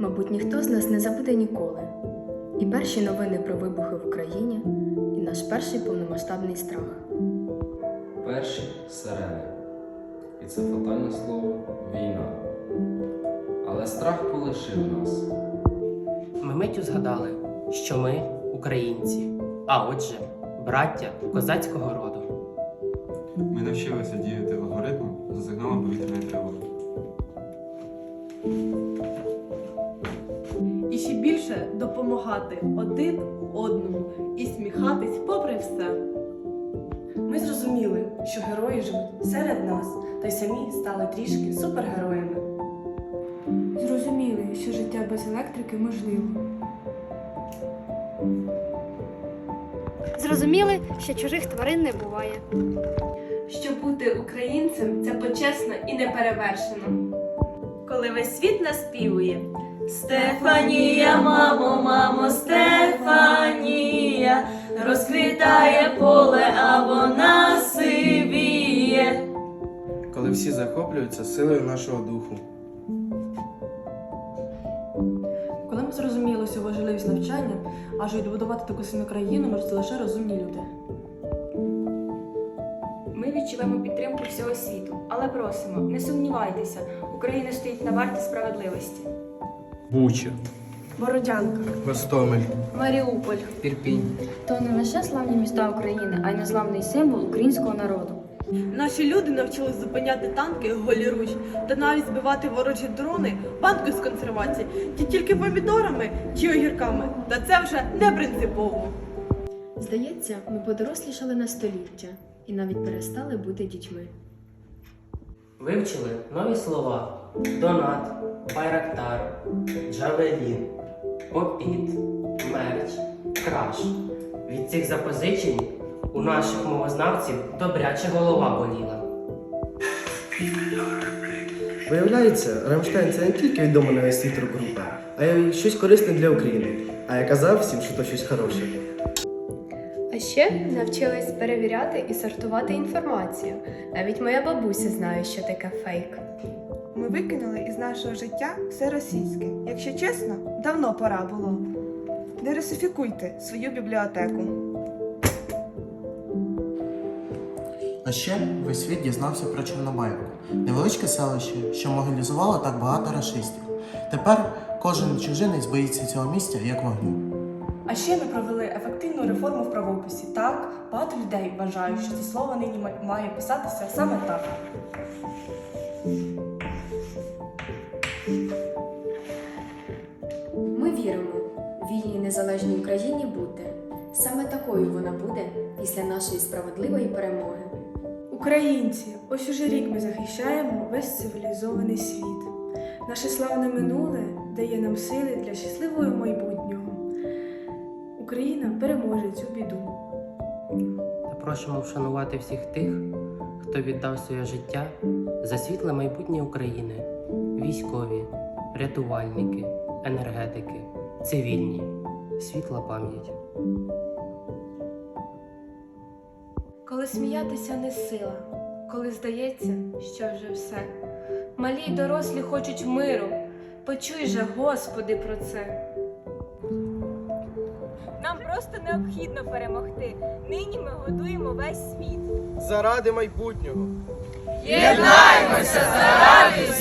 Мабуть, ніхто з нас не забуде ніколи. І перші новини про вибухи в Україні, і наш перший повномасштабний страх. Перші сирени. І це фатальне слово війна. Але страх полишив нас. Ми миттю згадали, що ми українці, а отже, браття козацького роду. Ми навчилися діяти алгоритмом за сигналом повітряної тривоги. І ще більше допомагати один одному і сміхатись попри все. Ми зрозуміли, що герої живуть серед нас, та й самі стали трішки супергероями. Зрозуміли, що життя без електрики можливо. Зрозуміли, що чужих тварин не буває. Що бути українцем це почесно і неперевершено. Коли весь світ наспівує Стефанія, мамо, мамо, Стефанія, розквітає поле, а вона сивіє. коли всі захоплюються силою нашого духу. Коли ми зрозуміли всю важливість навчання, аж відбудувати таку сильну країну можуть лише розумні люди. Ми відчуваємо підтримку всього світу, але просимо, не сумнівайтеся, Україна стоїть на варті справедливості. Буча, Бородянка. Гостомель, Маріуполь. Ірпінь. То не лише славні міста України, а й незламний символ українського народу. Наші люди навчились зупиняти танки голіруч та навіть збивати ворожі дрони банкою з консервації, ті тільки помідорами чи огірками. Та це вже не принципово. Здається, ми подорослішали на століття і навіть перестали бути дітьми. Вивчили нові слова: донат, байрактар, джавелін, попіт, мерч, краш. Від цих запозичень у наших мовознавців добряче голова боліла. Виявляється, Рамштайн це не тільки відома на весь світ рок-група, а й щось корисне для України. А я казав всім, що то щось хороше. А ще навчились перевіряти і сортувати інформацію. Навіть моя бабуся знає, що таке фейк. Ми викинули із нашого життя все російське. Якщо чесно, давно пора було. Дересифікуйте свою бібліотеку. А ще весь світ дізнався про Чорнобаївку, невеличке селище, що могилізувало так багато рашистів. Тепер кожен чужинець боїться цього місця як вогню. А ще ми провели ефективну реформу в правописі. Так, багато людей вважають, що це слово нині має писатися саме так. Віримо, вільній незалежній Україні бути. Саме такою вона буде після нашої справедливої перемоги. Українці, ось уже рік ми захищаємо весь цивілізований світ. Наше славне минуле дає нам сили для щасливого майбутнього. Україна переможе цю біду. Та просимо вшанувати всіх тих, хто віддав своє життя за світле майбутнє України, військові, рятувальники, енергетики, цивільні, світла пам'ять. Коли сміятися не сила, коли здається, що вже все. Малі й дорослі хочуть миру. Почуй же, Господи, про це. Нам просто необхідно перемогти. Нині ми годуємо весь світ. Заради майбутнього! Єднаймося заради